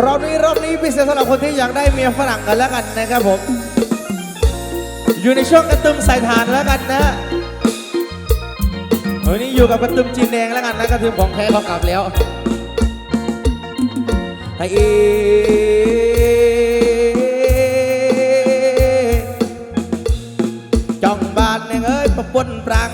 รอบนี้รอบนี้พิเศษสำหรับคนที่อยากได้เมียฝรั่งกันแล้วกันนะครับผม อยู่ในช่วงกระตุ้มใส่ฐานแล้วกันนะวันนี้อยู่กับกระตุ้มจีนแดงแล้วกันนะกระตุ้มของแท้เขากลับแล้วให้อีจ้องบานเนี่ยเอ้ยประปนปรัง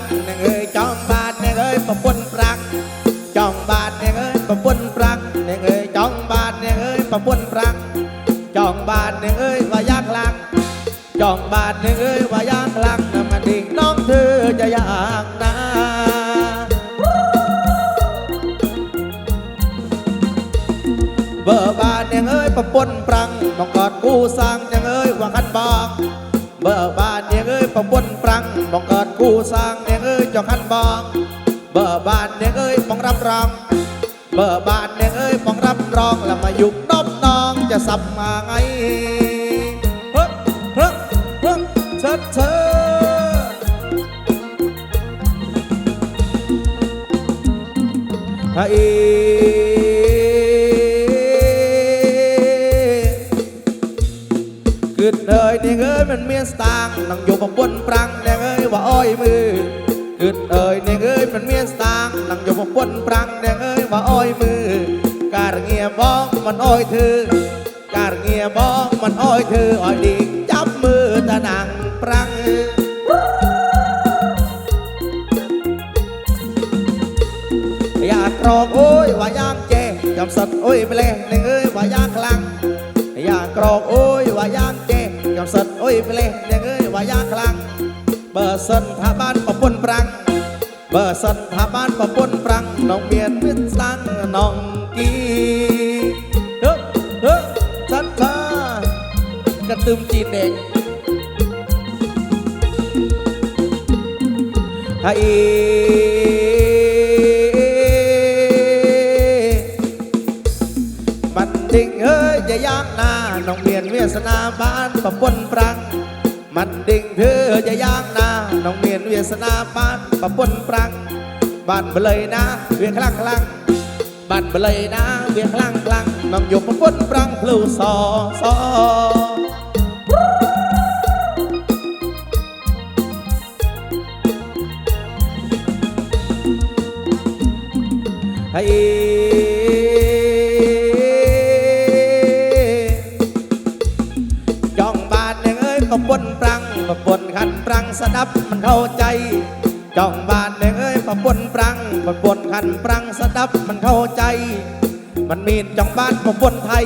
หนึ่งเอ้ยว่ายางลังน้ำมันดิ่งน้องเธอจะอยากนะเบอร์บาทเนี่ยเอ้ยประปนปรังมองกอดกู้สร้างเนี่ยเอ้ยว่าคันบอกเบอร์บาทเนี่ยเอ้ยประปนปรังมองกอดกู้สร้างเนี่ยเอ้ยเจาคันบอกเบอร์บาทเนี่ยเอ้ยมองรับรองเบอร์บาทเนี่ยเอ้ยมองรับรองแล้วมายุกน้องน้องจะสับมาไงិតធ្វើអីឹកអើយនាងអើយមិនមានស្តាងនឹងយកប្រពន្ធប្រាំងនាងអើយបើអើយមើលគិតអើយនាងអើយមិនមានស្តាងនឹងយកប្រពន្ធប្រាំងនាងអើយបើអើយមើលការងារបងមិនអើយធ្វើការងារបងមិនអើយធ្វើឲ្យឌីចាប់មើលតាណាំង อยบ้องมันอ้อยเธออ้อยดีจับมือตะนังปรัง อยากกรอกโอ้ยว่ายางเจจำสัตว์โอ้ยไปเลยหนึ่งเอ้ยว่ายางคลัง อยากกรอกโอ้ยว่ายางเจจำสัตว์โอ้ยไปเลยหนึ่งเอ้ยว่ายางคลัง เบอร์สันทาบ้านปะปนปรัง เบอร์สันทาบ้านปะปนปรังน้องเมียนวิทย์สังน้องกีเฮ้เฮ้อสันทากระตึมจีนเอง บันดิงเอ้ยจะย่างหน้าน้องเมียนเวียสนาบ้านประปนปรังมันดิ่งเธอจะย่างหน้าน้องเมียนเวียสนาบ้านประปนปรังบ้านเบลยนะเวียงคลังคลังบ้านเบลยนะเวียงคลังคลังน้องอยู่ประปนปรังพลูซอซอ ให้จ้องบานเนี่ยเอ้ยประปนปรังประปนขันปรังสะดับมันเข้าใจจ้องบานเนี่ยเอ้ยประปนปรังประปนขันปรังสะดับมันเข้าใจ มันมีจ้องบ้านประปนไทย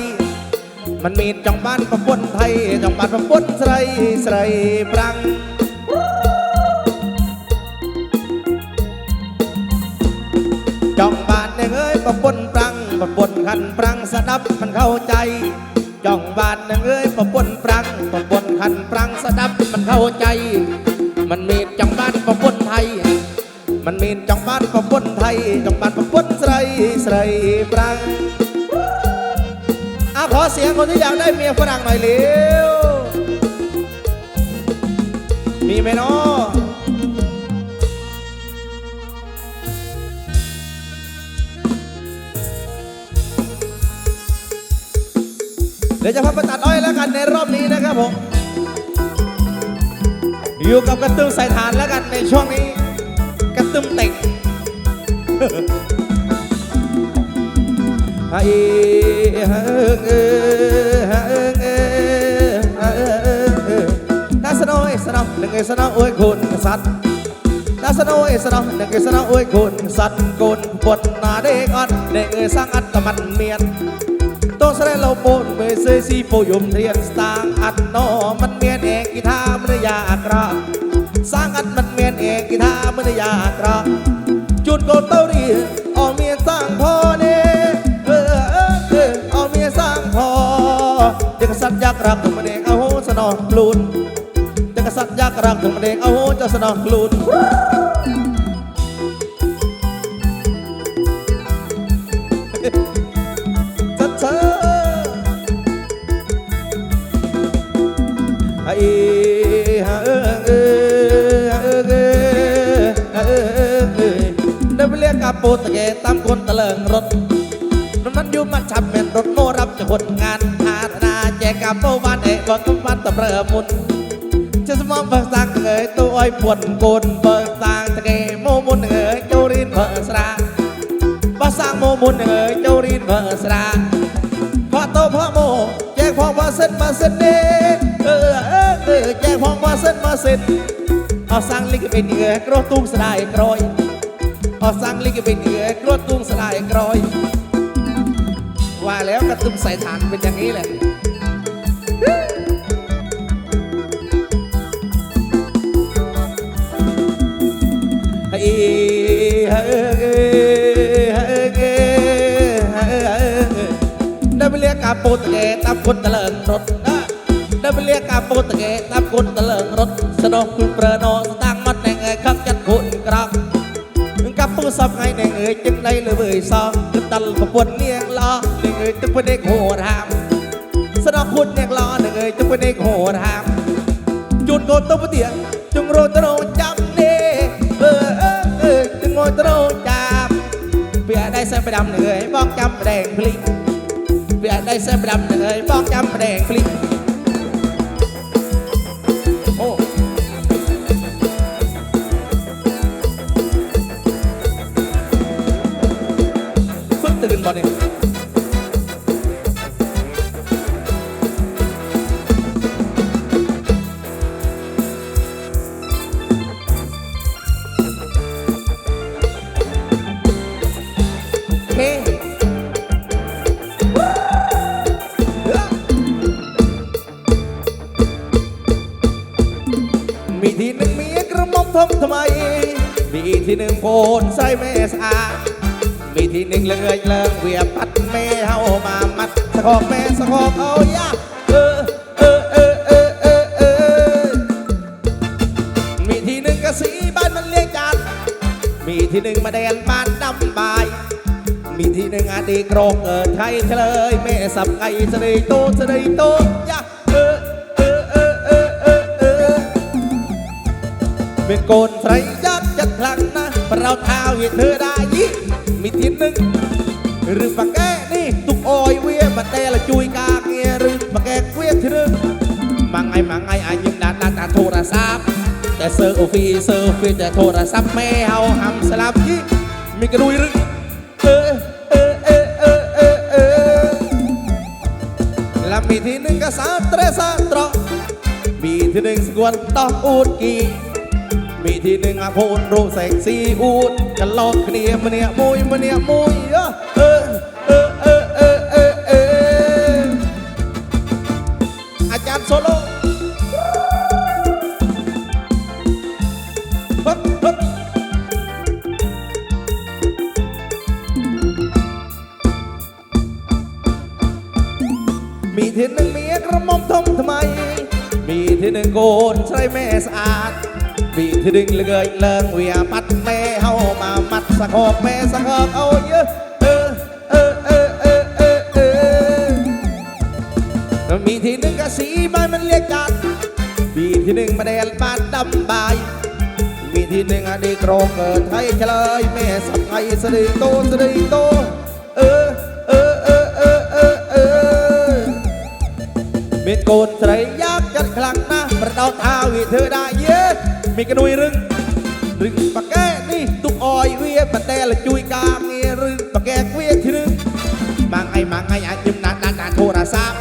มันมีจ้องบ้านประปนไทยจ้องบ้านประปนใส่ใส่ปรัง เนี่ปนปรังประปนขันปรังสะดับมันเข้าใจจ้องบานเนี่ยเอ้ยปะปนปรังประปนขันปรังสะดับมันเข้าใจ มันมีจ้องบ้านปะปนไทย มันมีจ้องบ้านปะปนไทยจ้องบ้านปะปนใส่ใส่ปรังอะขอเสียงคนที่อยากได้เมียฝรั่งหน่อยเร็วมีไหมเนาะ เดี๋ยวจะพับไปตัดอ้อยแล้วกันในรอบนี้นะครับผมอยู่กับกระตุ้มใส่ฐานแล้วกันในช่วงนี้กระตุ้มเต่งฮาอีฮาเอิงเออฮาเอิงเออฮาเอิงเอนาสนอยสนอหนึ่งเอสนอโอ้ยคุณสัตว์นาสนอยสนอหนึ่งเอสนอโอ้ยคุณสัตว์กุนปวดหนาเด็กอ่อนเด็กเอสร้างอัดกับมันเมียน Tô sẽ lâu bồn về xây si phô yum thiên sang ăn nó มันเมียนเอกีทามันอยากรอสร้างอันมันเมียนเอกีทามันอยากรอจุดโกเต้าดีเอาเมียนสร้างพอเน่เออเออเออเอาเมียนสร้างพอเด็กสัตว์ยักษ์รักถึ ปูตะเกตามคนตะเลิงรถมันมันอยู่มันชับเป็นรถโมรับจากคนงานอาธนาแจกกับโบวันเอกบอกกวันตะเรือมุนจะสมองเบิกสังเงยตัวไอ้ปวดกุนเบิกสังตะเกโมมุนเงยโจรินเบิกสระบ่สร้างโมมุนเงยโจรินเบิกสระพ่อโตพ่อโมแจกพอมาเส้นมาเส้นเด้เออเออเออแจกพอมาเส้นมาเส้นเอาสั่งลิกเป็นเงยกรอตุ้งสลายกรอย เอาสั่งลิกเป็นเงยกรอตุ้งสลายกรอยว่าแล้วกระตุ้มใส่ฐานเป็นอย่างนี้แหละเฮ้ยเฮ้ยเฮ้ยเฮ้ยได้ไปเรียกกาปูตะเกตามคนตะเลิงรถนะได้ไปเรียกกาปูตะเกตามคนตะเลิงรถสนองคุณเปรโนสตางมัดในเงยขับจัดคุณกรอกกับ ผู้สอบไงในเอ่ยจึงได้เลยเบยซองคือตัลขบวนเนียงล้อในเอ่ยตึกเป็นเด็กโหดหามสนอคุณเนียงล้อในเอ่ยตึกเป็นเด็กโหดหามจุดโกตัวเตียงจงโรตโรจับเน่เออเออเออจึงโงตโรจับเปียได้เส้นไปดำเหนื่อยบอกจำแดงพลิกเปียได้เส้นไปดำเหนื่อยบอกจำแดงพลิก บ่เนี่ยมีทีหนึ่งเมียกระมอมทำทำไม มีทีหนึ่งโพนใส่แม่สะอา มีทีหนึ่งเลยเลิงเวียปัดแม่เฮามามัดสะกอกแม่สะกอกเอายาเออเออเออเออเออเออมีทีหนึ่งกะสีบ้านมันเลี้ยงจัดมีทีหนึ่งมาแดนบ้านดำบาย มีทีหนึ่งอดีตโกรกเกิดไทยเฉลยแม่สับไก่เสดยโตเสดยโตยาเออเออเออเออเออเออเป็นโกนไฟยักษ์จัดคลังนะเราเท้าเหตุเธอได้ยี่ มีทีหนึ่งหรือปากแกนี่ตุกออยเวียมาแต่ละจุยกาเงียหรือปากแกเวียทีหนึ่งมังไงมังไงอายิมดานดานดาโทรศัพท์แต่เซอร์โอฟีเซอร์ฟีแต่โทรศัพท์แม่เฮาหำสลับยี่มีกระดุยรึเออเออเออเออเออเออแล้วมีทีหนึ่งก็สามเตรสามตรอมีทีหนึ่งสกวนต่ออูดกี มีทีหนึ่งอาโพนรูปแสงสีอูดกันลอกเนียมเนี่ยมุยมเนี่ยมุยเออเออเออเออเออเอออาจารย์โซโล่ฮึบฮึบมีทีหนึ่งเมียกระม่อมทมทำไม มีทีหนึ่งโกนใส่แม่สะอาด มีทีหนึ่งเลยเลิงเวียปัดแม่เฮามามัดสะกอกแม่สะกอกเอาเยอะเออเออเออเม็ดโกนใส่ยักษ์จัดคลังนะประดาวท้าวิเธอได้เยอะมีกระดุยรึงรึงปากแกนี่ตุกออยเวียปะแต่ละจุยกามเงียรึงปากแก้เวียทีนึงมังไงมังไงอายิมนัดนัดนัดโทรศัพท์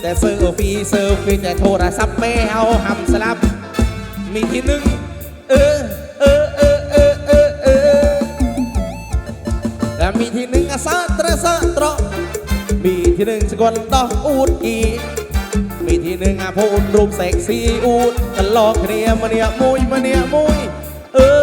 แต่เซอร์ฟีเซอร์ฟีแต่โทรศัพท์แม่เอาหำสลับมีทีนึงเออเออเออเออเออเออและมีทีหนึ่งอาซาตระซาตรอมีทีหนึ่งสกลต่ออูดกี มีทีหนึ่งอะพูนรูปเซ็กซี่อูดกันลอกเนียมาเนียมุยมาเนียมุยเออ